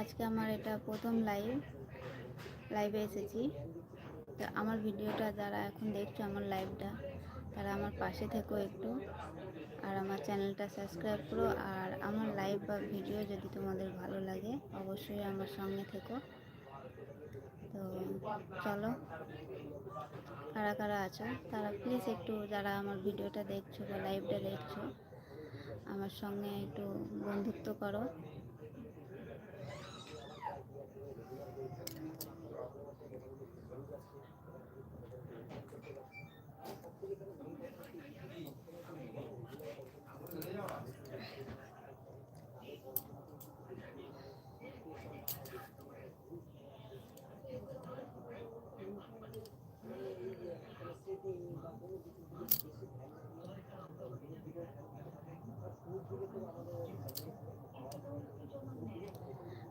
আজকে আমার এটা প্রথম লাইভ লাইভে এসেছি। তো আমার ভিডিওটা যারা এখন দেখছ আমার লাইভটা তারা আমার পাশে থেকো একটু। আর আমার চ্যানেলটা সাবস্ক্রাইব করো। আর আমার লাইভ বা ভিডিও যদি তোমাদের ভালো লাগে, অবশ্যই আমার সঙ্গে থেকো। তো চলো, কারা কারা আছো, তারা প্লিজ একটু যারা আমার ভিডিওটা দেখছ বা লাইভটা দেখছ, আমার সঙ্গে একটু বন্ধুত্ব করো।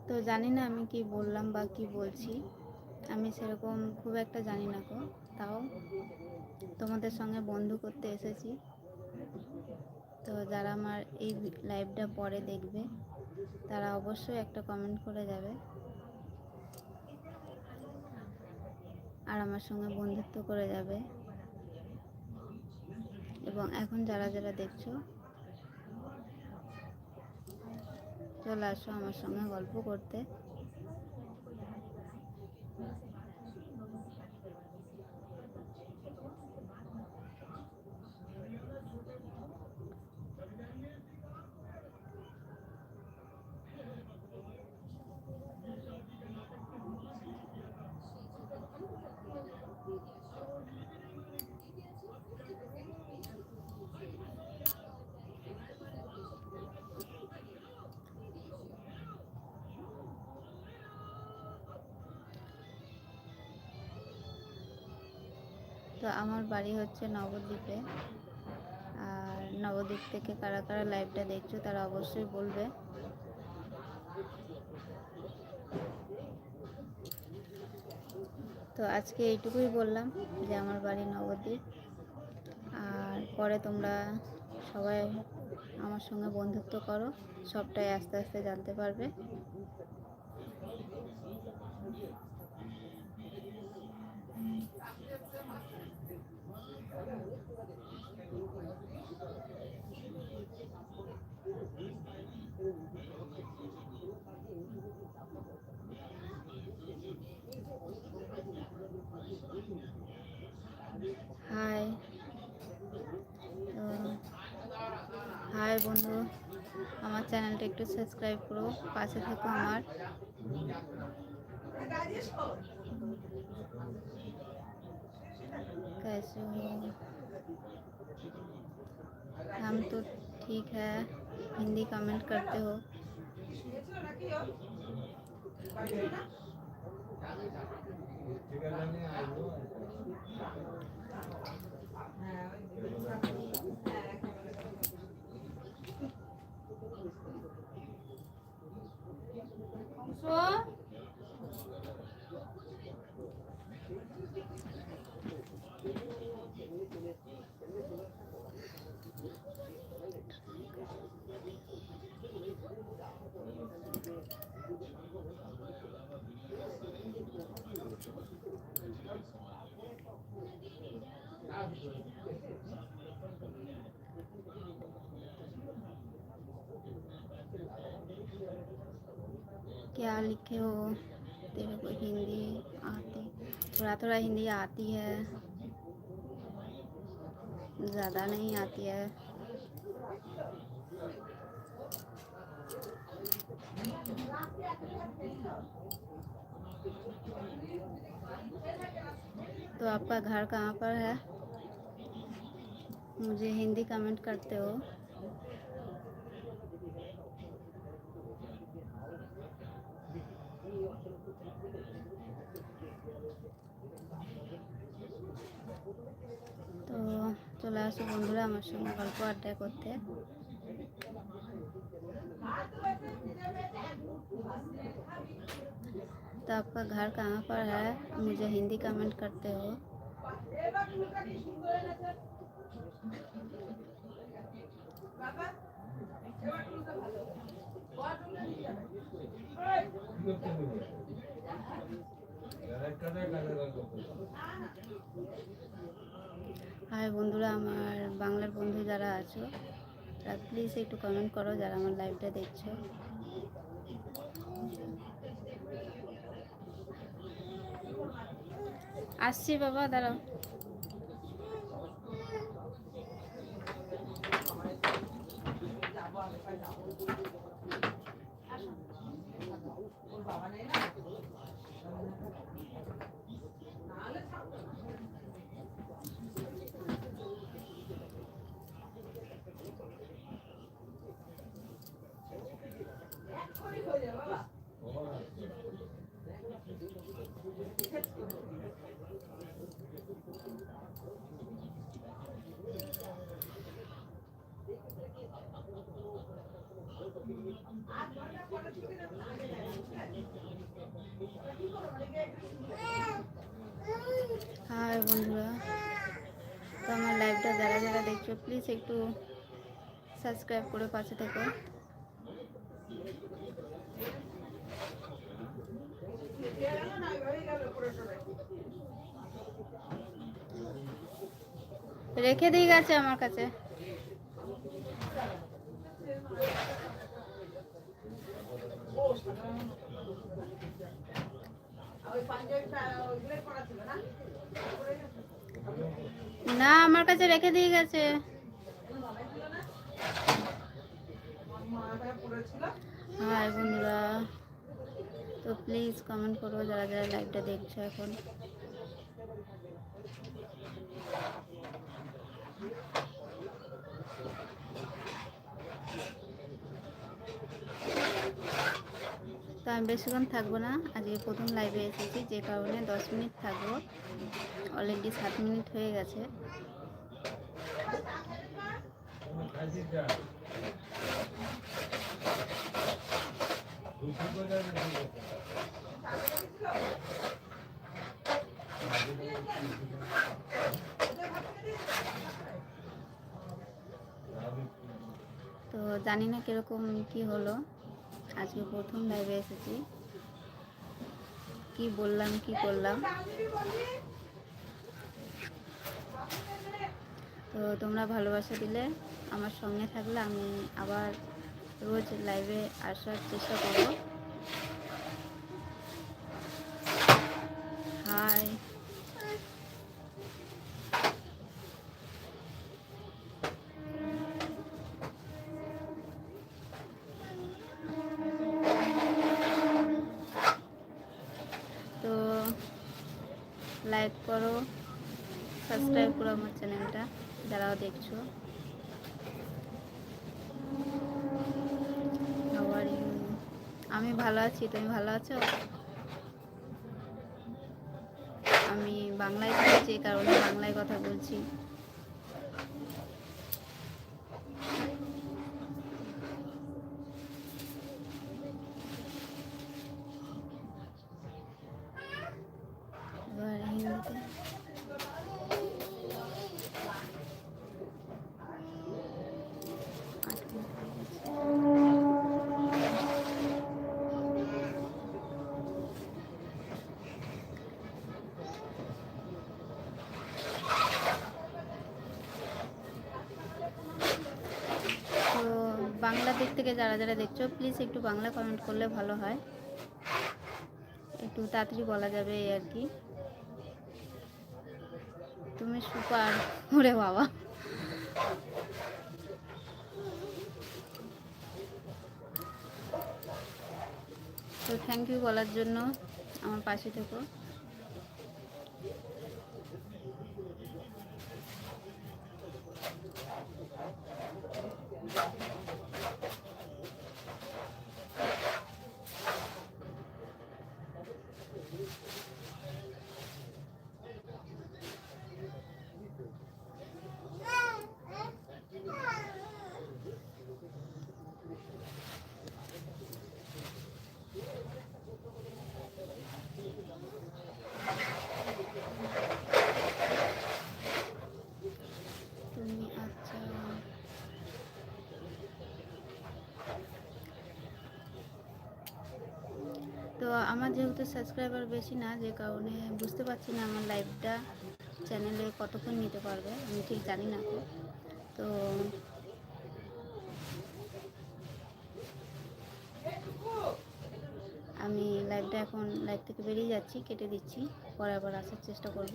তো জানি না আমি কি বললাম বা কি বলছি। আমি সেরকম খুব একটা জানি না গো, তাও তোমাদের সঙ্গে বন্ধু করতে এসেছি। তো যারা আমার এই লাইভটা পরে দেখবে, তারা অবশ্যই একটা কমেন্ট করে যাবে। আর আমার সঙ্গে বন্ধুত্ব করে যাবে। এবং এখন যারা যারা দেখছ চলে আসো আমার সঙ্গে গল্প করতে। তো আমার বাড়ি হচ্ছে নবদ্বীপে। আর নবদ্বীপ থেকে কারা কারা লাইভটা দেখছ তারা অবশ্যই বলবে। তো আজকে এইটুকুই বললাম যে আমার বাড়ি নবদ্বীপ। আর পরে তোমরা সবাই আমার সঙ্গে বন্ধুত্ব করো, সবটাই আস্তে আস্তে জানতে পারবে। বন্ধু আমার চ্যানেলটা একটু সাবস্ক্রাইব করো পাশে থেকো আমার कैसे हो हम तो ठीक है हिंदी कमेंट करते हो क्या लिखे हो? तेरे को हिंदी आती थोड़ा थोड़ा हिंदी आती है। ज़्यादा नहीं आती है। तो आपका घर कहाँ पर है? मुझे हिंदी कमेंट करते हो। চলে আসো বন্ধুরা আমার সঙ্গে গল্প আড্ডা করতে तो आपका घर कहाँ पर है मुझे हिंदी कमेंट करते हो হাই বন্ধুরা, আমার বাংলার বন্ধু যারা আছো, তারা প্লিজ একটু কমেন্ট করো যারা আমার লাইভটা দেখছ। আসছি বাবা, দাঁড়াও। হাই বন্ধুরা, তো আমার লাইভটা যারা যারা দেখছ প্লিজ একটু সাবস্ক্রাইব করে পাশে থেকো। রেখে দিয়ে গেছে আমার কাছে। না, আমার কাছে রেখে দিয়ে গেছে। হাই বন্ধুরা, তো প্লিজ কমেন্ট করো যারা যারা লাইভটা দেখছ এখন। তো আমি বেশিক্ষণ থাকব না। আজকে প্রথম লাইভে এসেছি, যে কারণে দশ মিনিট থাকব। অলরেডি সাত মিনিট হয়ে গেছে। তো জানি না কীরকম কি হলো। আজকে প্রথম লাইভে এসেছি। কি বললাম, কি করলাম? তো তোমরা ভালোবাসা দিলে আমার সঙ্গে থাকলে আমি আবার রোজ লাইভে আসার চেষ্টা করব। হাই লাইক করো সাবস্ক্রাইব করো আমার চ্যানেলটা যারাও দেখছ। আবার আমি ভালো আছি, তুমি ভালো আছো? আমি বাংলায় থাকছি কারণে বাংলায় কথা বলছি। বাংলা দিক থেকে যারা যারা দেখছ প্লিজ একটু বাংলা কমেন্ট করলে ভালো হয়। একটু তাড়াতাড়ি বলা যাবে এই আর কি। তুমি সুপার, ওরে বাবা। তো থ্যাংক ইউ বলার জন্য আমার পাশে থেকো। আমার যেহেতু সাবস্ক্রাইবার বেশি না, যে কারণে বুঝতে পারছি না আমার লাইভটা চ্যানেলে কতক্ষণ নিতে পারবে, আমি ঠিক জানি না তো তো আমি লাইভটা এখন লাইভ থেকে বেরিয়ে যাচ্ছি, কেটে দিচ্ছি, পরে আবার আসার চেষ্টা করব।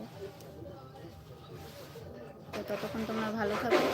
তো ততক্ষণ তোমরা ভালো থাকো।